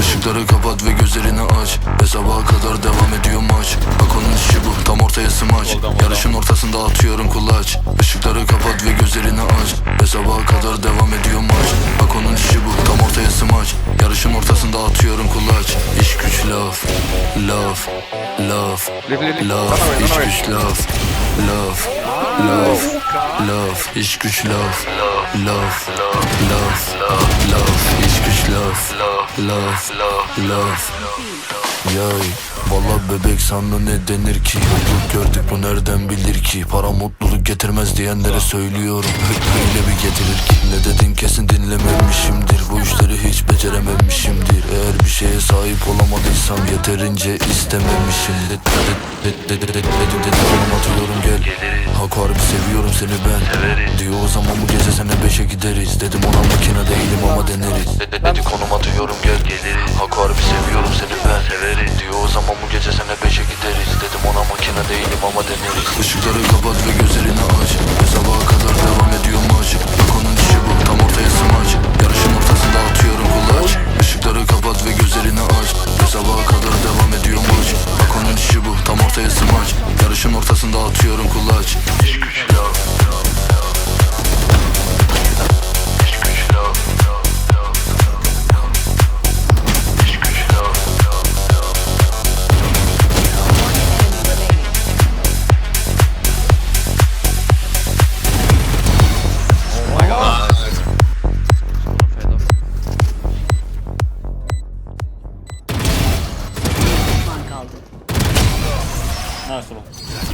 Işıkları kapat ve gözlerini aç Ve sabaha kadar devam ediyor maç. Akonun işi bu tam ortaya smaç. Yarışın ortasında atıyorum kulaç. Işıkları kapat ve gözlerini aç Ve sabaha kadar devam ediyor maç. Akonun işi bu atıyorum kulaç İş güç laf Laf Laf Laf İş güç laf Laf Laf Laf İş güç laf Laf Laf Laf İş güç laf Laf Laf Yay Valla bebek sana ne denir ki Yokluk gördük bu nereden bilir ki Para mutluluk getirmez diyenlere söylüyorum Öyle bir getirir ki Ne dedin kesin dinlememişimdir hiç becerememişimdir. Eğer bir şeye sahip olamadıysam Yeterince istememişimdir Dedim dedim atıyorum gel. Hak harbi seviyorum seni ben. Diyor o zaman bu gece sene beşe gideriz. Dedim ona makine değilim ama deneriz. Dedi konum atıyorum gel. Hak harbi seviyorum seni ben. Diyor o zaman bu gece sene beşe gideriz. Dedim ona makine değilim ama deneriz. Işıkları kapat ve gözlerini aç. Ve sabaha kadar devam ediyor maç Yarışın ortasında atıyorum kulaç ナイス